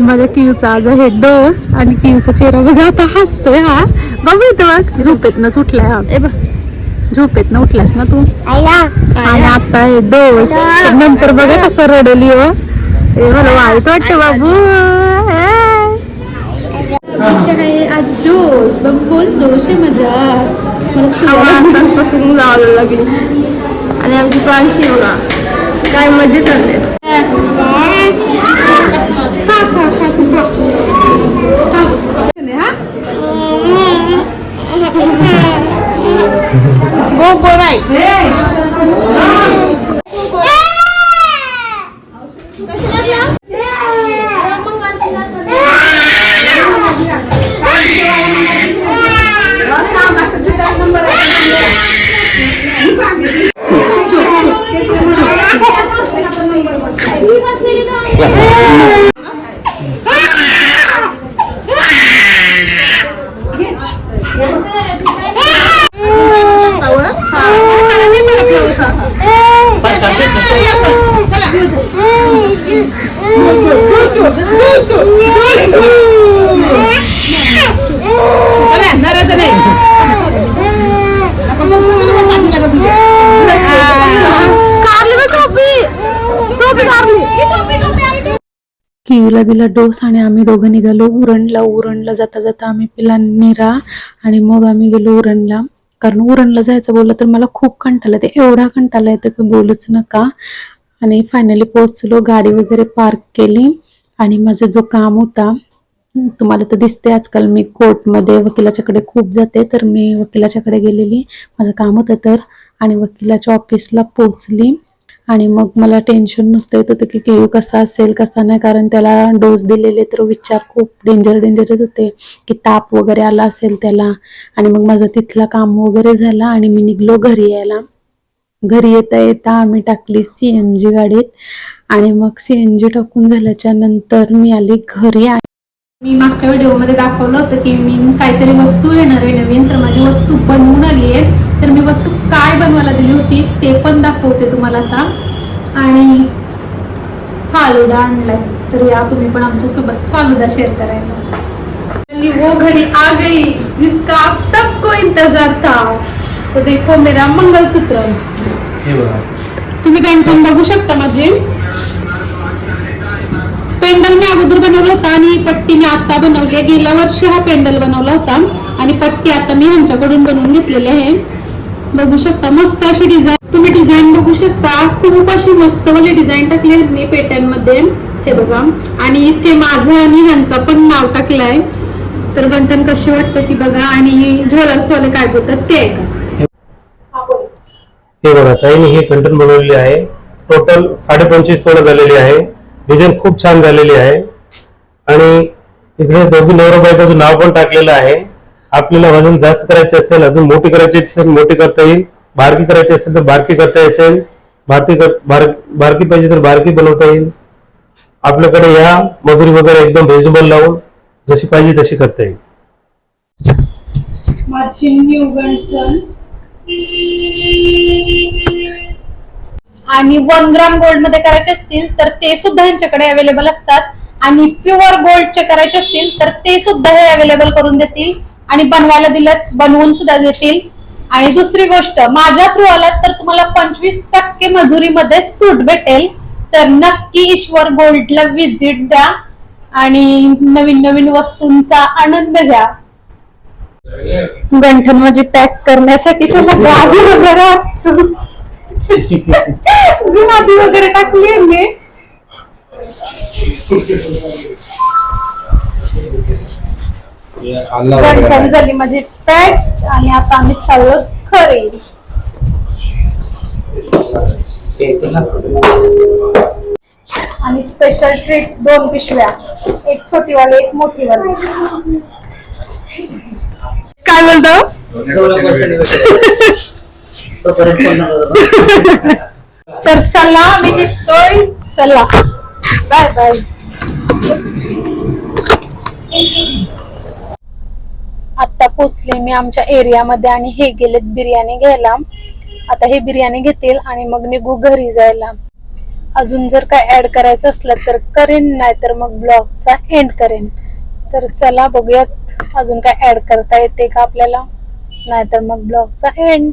माझ्या कियूचा आज आहे डोस आणि कियूचा चेहरा बघा आता हसतोय हा. बघू बघ झोपेतनं उठलाय हा. ए बघ. झोपेतनं उठलास ना तू? आणि आता आहे डोस नंतर बघा कसं रडली हो. ए मला वाईट वाटतं बाबू. आज डोस बघ बोल डोस आहे माझा लावायला लागली आणि आमची बघा. काय मजा चालले किवीला दिला डोस आणि आम्ही दोघं निघालो उरणला. उरणला जाता जाता आम्ही पिला निरा आणि मग आम्ही गेलो उरणला. कारण उरणला जायचं बोललं तर मला खूप कंटाळा ते एवढा कंटाळा येतं की बोलूच नका. आणि फायनली पोहोचलो गाडी वगैरे पार्क केली. आणि माझा जो काम होता तुम्हाला तर दिसते आजकाल मी कोर्टमध्ये वकिलाच्याकडे खूप जाते तर मी वकिलाच्याकडे गेलेली. माझं काम होतं तर आणि वकिलाच्या ऑफिसला पोचली आणि मग मला टेन्शन नुसतं येत होतं की केयू कसा असेल कसा नाही कारण त्याला डोस दिलेले तर विचार खूप डेंजर डेंजर येत होते की ताप वगैरे आला असेल त्याला. आणि मग माझं तिथला काम वगैरे झाला आणि मी निघलो घरी यायला. घरी येता येता आम्ही टाकली सी एन जी गाडीत आणि मग सी एन जी टाकून झाल्याच्यानंतर मी आली घरी मी मागच्या व्हिडिओमध्ये दाखवलं होतं की मी काहीतरी वस्तू येणार आहे नवीन तर माझी वस्तू बनवून आली आहे. तर मी वस्तू काय बनवायला दिली होती ते पण दाखवते तुम्हाला आता. आणि फालुदा आणलाय तर या तुम्ही पण आमच्यासोबत फालुदा शेअर करायला. वो घड़ी आ गई जिसका आप सबको इंतजार था. तो देखो मेरा मंगलसूत्र. हे बघा. तुम्ही गंठण बघू शकता माझे. पेंडल मी अगोदर बनवला होता आणि पट्टी मी आता बनवली आहे. गेल्या वर्षी हा पेंडल बनवला होता आणि पट्टी आता मी ह्यांच्याकडून बनवून घेतलेली आहे. बघू शकता मस्त अशी डिझाईन तुम्ही डिझाईन बघू शकता. खूप अशी मस्त वाली डिझाईन टाकली आहे मी पेट्यांमध्ये. हे बघा. आणि इथे माझं आणि ह्यांचा पण नाव टाकलंय. तर गंठन कशी वाटते ती बघा. आणि ज्वेलर्स वाले काय बोलतात ते ऐका. हे बघा ताईने हे कंटेंट बनवलेली आहे. टोटल साडेपंचवीस सोळा झालेली आहे. डिझाईन खूप छान झालेली आहे. आणि इकडे दोघी नवरा बायकोचं नाव पण टाकलेलं आहे. आपल्याला वजन जास्त करायचे असेल अजून मोठी करायची असेल मोठी करता येईल. बारकी करायची असेल तर बारकी करता असेल बारकी कर बार- बारकी पाहिजे तर बारकी बनवता येईल. आपल्याकडे या मजुरी वगैरे एकदम रिजनेबल लावून जशी पाहिजे तशी करता येईल. माझी न्यू आणि वन ग्राम गोल्डमध्ये करायचे असतील तर ते सुद्धा यांच्याकडे अवेलेबल असतात. आणि प्युअर गोल्डचे करायचे असतील तर ते सुद्धा हे अवेलेबल करून देतील. आणि बनवायला दिलं बनवून सुद्धा देतील. आणि दुसरी गोष्ट माझ्या थ्रू आलात तर तुम्हाला पंचवीस टक्के मजुरीमध्ये सूट भेटेल. तर नक्की ईश्वर गोल्डला व्हिजिट द्या. आणि नवीन नवीन वस्तूंचा आनंद घ्या. गंठन म्हणजे पॅक करण्यासाठी तुला गादी वगैरे गादी वगैरे टाकली मी. गंठन झाली माझी पॅक आणि आता आम्ही चाललो खरे. आणि स्पेशल ट्रीट दोन पिशव्या. एक छोटी वाली एक मोठी वाली काय बोलतो? तर चला मी निघतोय. चला. Bye bye. आता पोचले मी आमच्या एरियामध्ये आणि हे गेलेत बिर्याणी घ्यायला. आता हे बिर्याणी घेतील आणि मग निघू घरी जायला. अजून जर काय ऍड करायचं असलं तर करेन नाहीतर मग ब्लॉगचा एंड करेन. तर चला बघूयात अजून काय ऍड करता येते का आपल्याला? नाहीतर मग ब्लॉगचा एंड